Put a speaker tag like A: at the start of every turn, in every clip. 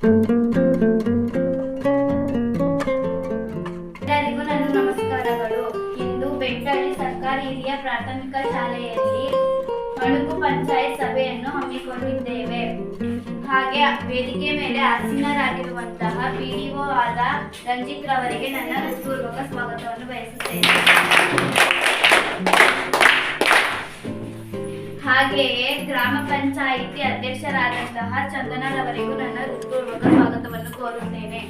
A: ಎಲ್ಲರಿಗೂ ನನ್ನ ನಮಸ್ಕಾರಗಳು. ಇಂದು ಬೆಟ್ಟಳ್ಳಿ ಸರ್ಕಾರಿ ಹಿರಿಯ ಪ್ರಾಥಮಿಕ ಶಾಲೆಯಲ್ಲಿ ಅಣುಕು ಪಂಚಾಯತ್ ಸಭೆಯನ್ನು ಹಮ್ಮಿಕೊಂಡಿದ್ದೇವೆ. ಹಾಗೆ ವೇದಿಕೆ ಮೇಲೆ ಆಸೀನರಾಗಿರುವಂತಹ ಪಿಡಿಒ ಆದ ರಂಜಿತ್ ರವರಿಗೆ ನನ್ನ ಹೃತ್ಪೂರ್ವಕ ಹಾಗೆಯೇ ಗ್ರಾಮ ಪಂಚಾಯಿತಿ ಅಧ್ಯಕ್ಷರಾದಂತಹ ಚಂದನರವರಿಗೂ ನನ್ನ ಹೃತ್ಪೂರ್ವಕ ಸ್ವಾಗತವನ್ನು ಕೋರುತ್ತೇನೆ.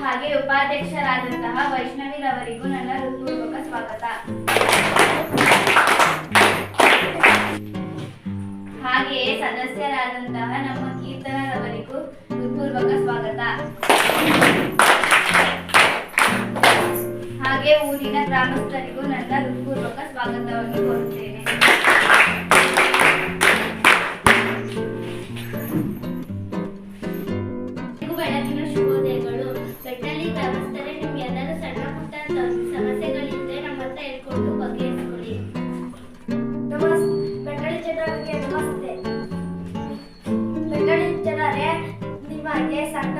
A: ಹಾಗೆ ಉಪಾಧ್ಯಕ್ಷರಾದಂತಹ ವೈಷ್ಣವಿರವರಿಗೂ ನನ್ನ ಹೃತ್ಪೂರ್ವಕ ಸ್ವಾಗತ. ಹಾಗೆಯೇ ಸದಸ್ಯರಾದಂತಹ ನಮ್ಮ ಕೀರ್ತನರವರಿಗೂ ಊರಿನ ಗ್ರಾಮಸ್ಥರಿಗೂ ನನ್ನ ಹೃತ್ಪೂರ್ವಕ ಸ್ವಾಗತವನ್ನು ಕೋರುತ್ತೇನೆ. ಬೆಳಗಿನ ಶುಭೋದಯಗಳು. ಬೆಟ್ಟಲ್ಲಿ ಗ್ರಾಮಸ್ಥರೇ ನಿಮ್ಗೆಲ್ಲರೂ ಸಣ್ಣ ಪುಟ್ಟ ತ- ಸಮಸ್ಯೆಗಳಿದ್ರೆ ನಮ್ಮ ಹತ್ರ ಹೇಳ್ಕೊಂಡು ಬಗೆಹರಿಸ್ಕೊಳ್ಳಿ.
B: ನಮಸ್ ಬೆಟ್ಟಳಿ ಜನರಿಗೆ ನಮಸ್ತೆ. ಬೆಟ್ಟಳಿ ಜನರೇ ನಿಮಗೆ ಸಣ್ಣ